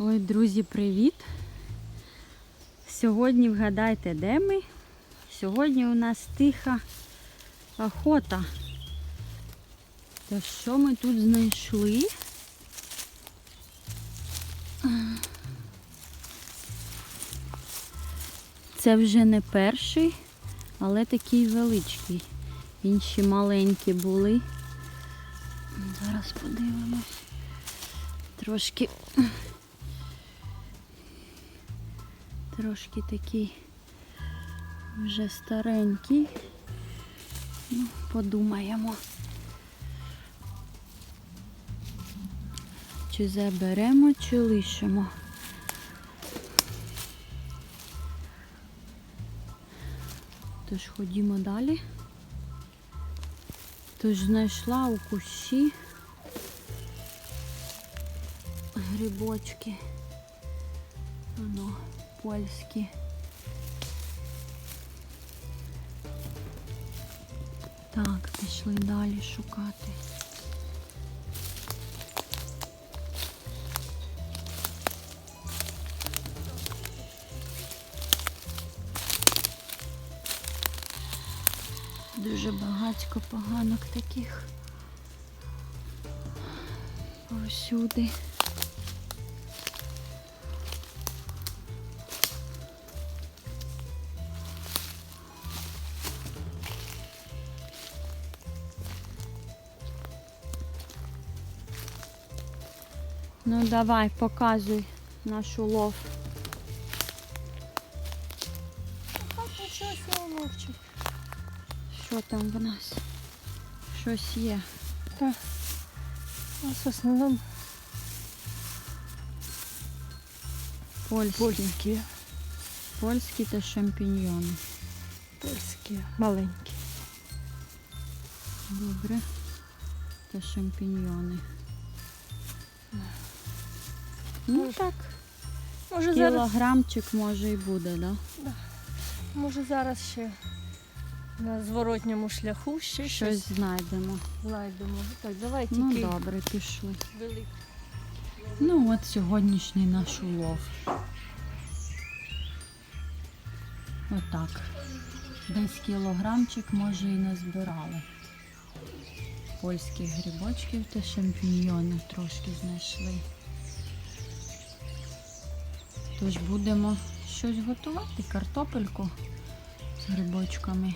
Ой, друзі, привіт! Сьогодні вгадайте, де ми? Сьогодні у нас тиха охота. Та що ми тут знайшли? Це вже не перший, але такий величкий. Інші маленькі були. Зараз подивимось. Трошки трошки такий вже старенький. Ну, подумаємо. Чи заберемо, чи лишимо. Тож ходімо далі. Тож знайшла у кущі грибочки. Воно польські. Так, пішли далі шукати. Дуже багатько поганок таких. Повсюди. Ну давай, показуй наш улов. Що там в нас? Щось є. Так. У нас в основному Польські. польські. Польські та шампіньйони. Польські. Маленькі. Добре. Та шампіньйони. Ну так, Може зараз, кілограмчик може і буде, да? може зараз ще на зворотньому шляху ще щось Щось знайдемо. знайдемо. Так, давай Ну тільки добре, пішли. велику. Ну от сьогоднішній наш улов. Отак. Десь кілограмчик може і не збирали. Польських грибочків та шампіньйони трошки знайшли. Тож будемо щось готувати, картопельку з грибочками.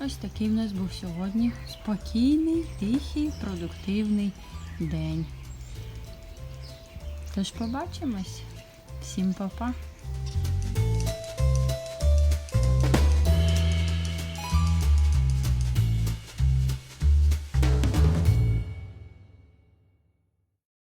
Ось такий в нас був сьогодні спокійний, тихий, продуктивний день. Тож побачимось. Всім па-па.